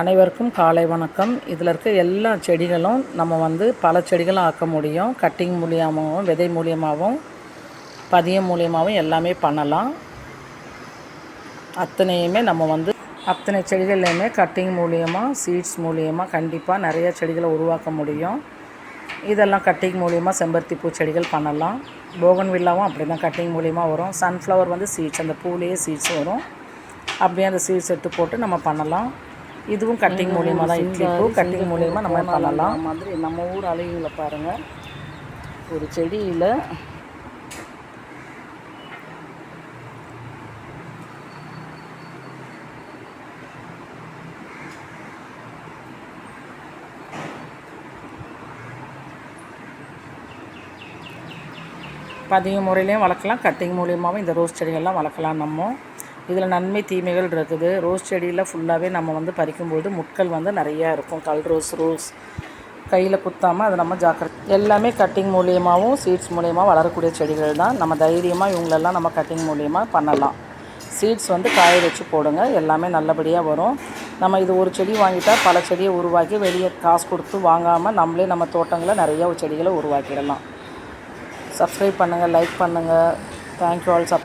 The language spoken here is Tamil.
அனைவருக்கும் காலை வணக்கம். இதில் இருக்க எல்லா செடிகளும் நம்ம வந்து பல செடிகளும் ஆக்க முடியும். கட்டிங் மூலியமாகவும் விதை மூலியமாகவும் பதியம் மூலியமாகவும் எல்லாமே பண்ணலாம். அத்தனையுமே நம்ம வந்து அத்தனை செடிகள்லையுமே கட்டிங் மூலியமாக சீட்ஸ் மூலியமாக கண்டிப்பாக நிறைய செடிகளை உருவாக்க முடியும். இதெல்லாம் கட்டிங் மூலியமாக செம்பருத்தி பூ செடிகள் பண்ணலாம். போகன் வில்லாவும் அப்படி தான் கட்டிங் மூலியமாக வரும். சன்ஃப்ளவர் வந்து சீட்ஸ் அந்த பூலேயே சீட்ஸ் வரும். அப்படியே அந்த சீட்ஸ் எடுத்து போட்டு நம்ம பண்ணலாம். இதுவும் கட்டிங் மூலியமாக தான் இட்லி பூ கட்டிங் மூலியமாக நம்ம பண்ணலாம். மாதிரி நம்ம ஊர் அழகிங்களை பாருங்கள் ஒரு செடியில் பதிய முறையிலையும் வளர்க்கலாம். கட்டிங் மூலியமாகவும் இந்த ரோஸ் செடிகள்லாம் வளர்க்கலாம் நம்ம. இதில் நன்மை தீமைகள் இருக்குது. ரோஸ் செடியில் ஃபுல்லாகவே நம்ம வந்து பறிக்கும்போது முட்கள் வந்து நிறையா இருக்கும். கல் ரோஸ் ரோஸ் கையில் குத்தாமல் அதை நம்ம ஜாக்கிரதை. எல்லாமே கட்டிங் மூலியமாகவும் சீட்ஸ் மூலியமாக வளரக்கூடிய செடிகள் தான். நம்ம தைரியமாக இவங்களெல்லாம் நம்ம கட்டிங் மூலியமாக பண்ணலாம். சீட்ஸ் வந்து காய வச்சு போடுங்க. எல்லாமே நல்லபடியாக வரும். நம்ம இது ஒரு செடி வாங்கிட்டால் பல செடியை உருவாக்கி வெளியே காசு கொடுத்து வாங்காமல் நம்மளே நம்ம தோட்டங்களில் நிறைய செடிகளை உருவாக்கிடலாம். சப்ஸ்கிரைப் பண்ணுங்கள் லைக் பண்ணுங்கள் தேங்க்யூ ஆல் சப்